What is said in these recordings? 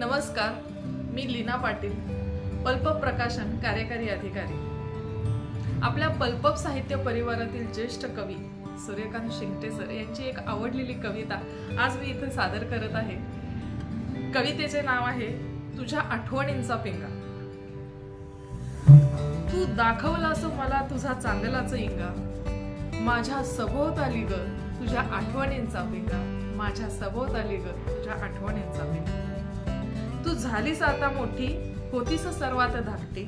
नमस्कार मी लीना पाटील पल्प प्रकाशन कार्यकारी अधिकारी. आपल्या पल्पप साहित्य परिवारातील ज्येष्ठ कवी सूर्यकांत शिंगटे सर यांची एक आवडलेली कविता आज मी इथे सादर करत आहे. कवितेचे नाव आहे तुझ्या आठवणींचा पिंगा. तू दाखवलास मला तुझा चांगलाच इंगा. माझ्या सभोवताली ग तुझ्या आठवणींचा पिंगा. माझ्या सभोवताली ग तुझ्या आठवणींचा पिंगा. झालीस आता मोठी होतीस सर्वात धाकटी.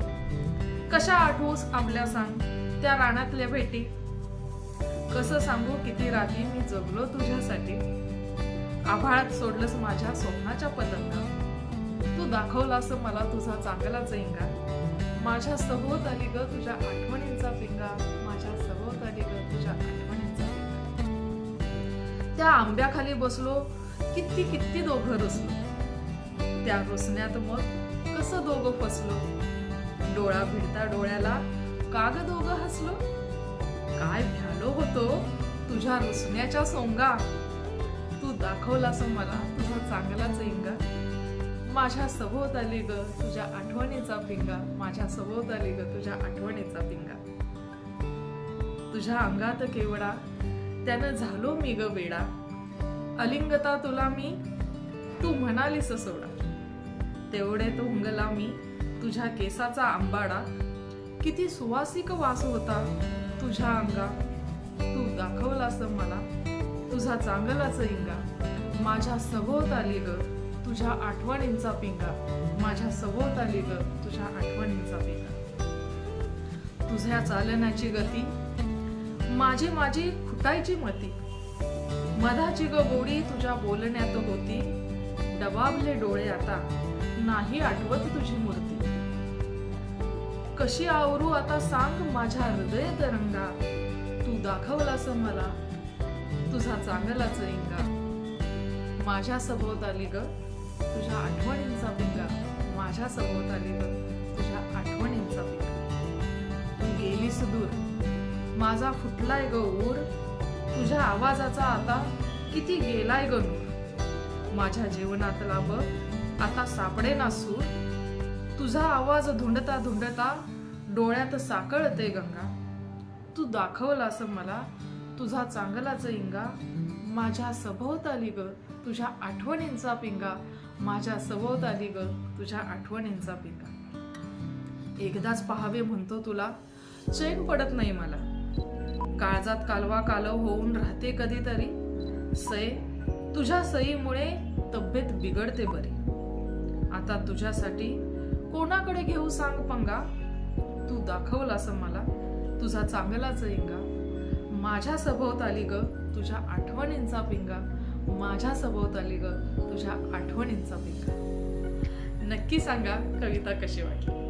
कशा आठवूस आमल्या सांग त्या रानातल्या भेटी? कसं सांगू किती रात्री मी जगलो तुझ्यासाठी? आभाळात सोडलंस माझ्या स्वप्नाच्या पतंगा. तू दाखवलास मला तुझा चांगला इंगा माझ्या सभोवत आली ग तुझ्या आठवणींचा पिंगा. माझ्या सभोवत आली ग तुझ्या आठवणींचा पिंगा. त्या आंब्याखाली बसलो किती किती दोघं रुसलो. त्या रुसण्यात मग कसं दोघं फसलो? डोळा भिडता डोळ्याला काग दोघं हसलो? काय भ्यालो होतो तुझ्या रुसण्याच्या सोंगा? तू दाखवलास मला तुझा चांगलाच इंगा माझ्या सभोवत आली ग तुझ्या आठवणीचा पिंगा. माझ्या सभोवत आली ग तुझ्या आठवणीचा पिंगा. तुझ्या अंगात केवडा त्यानं झालो मी ग वेडा. अलिंगता तुला मी तू म्हणालीस सोडा. तेवढे तो हुंगला मी तुझ्या केसाचा आंबाडा. किती सुवासिक वास होता तुझ्या अंगा. तू दाखवलास मला तुझा चांगलाच इंगा. माझ्या सभोवत आली ग तुझ्या आठवणींचा पिंगा. माझ्या सभोवत आली ग तुझ्या आठवणींचा पिंगा. तुझ्या चालण्याची गती माझी माझी खुटायची मती. मधाची ग गोडी तुझ्या बोलण्यात होती. दबावले डोळे आता नाही आठवत तुझी मूर्ती. कशी आवरू आता सांग माझ्या हृदय तरंगा. तू दाखवलास मला तुझा चांगलाच इंगा माझ्या सभोवताली ग तुझ्या आठवणींचा पिंगा. माझ्या सभोवताली ग तुझ्या आठवणींचा पिंगा. तू गेलीस दूर माझा फुटलाय ग ऊर तुझ्या आवाजाचा आता किती गेलाय ग नूर. माझ्या जीवनातला ब आता सापडे ना सूर. तुझा आवाज धुंडता धुंडता डोळ्यात साकळते गंगा. तू दाखवलास मला तुझा चांगलाच इंगा. माझ्या सभोवताली ग तुझ्या आठवणींचा पिंगा. माझ्या सभोवताली ग तुझ्या आठवणींचा पिंगा. एकदाच पहावे म्हणतो तुला चैन पडत नाही मला. काळजात कालवा कालव होऊन राहते कधीतरी. सै तुझ्या सईमुळे तब्येत बिघडते बरी. आता तुझ्यासाठी कोणाकडे घेऊ सांग पंगा? तू दाखवलास मला. तुझा चांगलाच इंगा माझ्या सभोवत आली ग तुझ्या आठवणींचा पिंगा. माझ्या सभोवत आली ग तुझ्या आठवणींचा पिंगा. नक्की सांगा कविता कशी वाटली.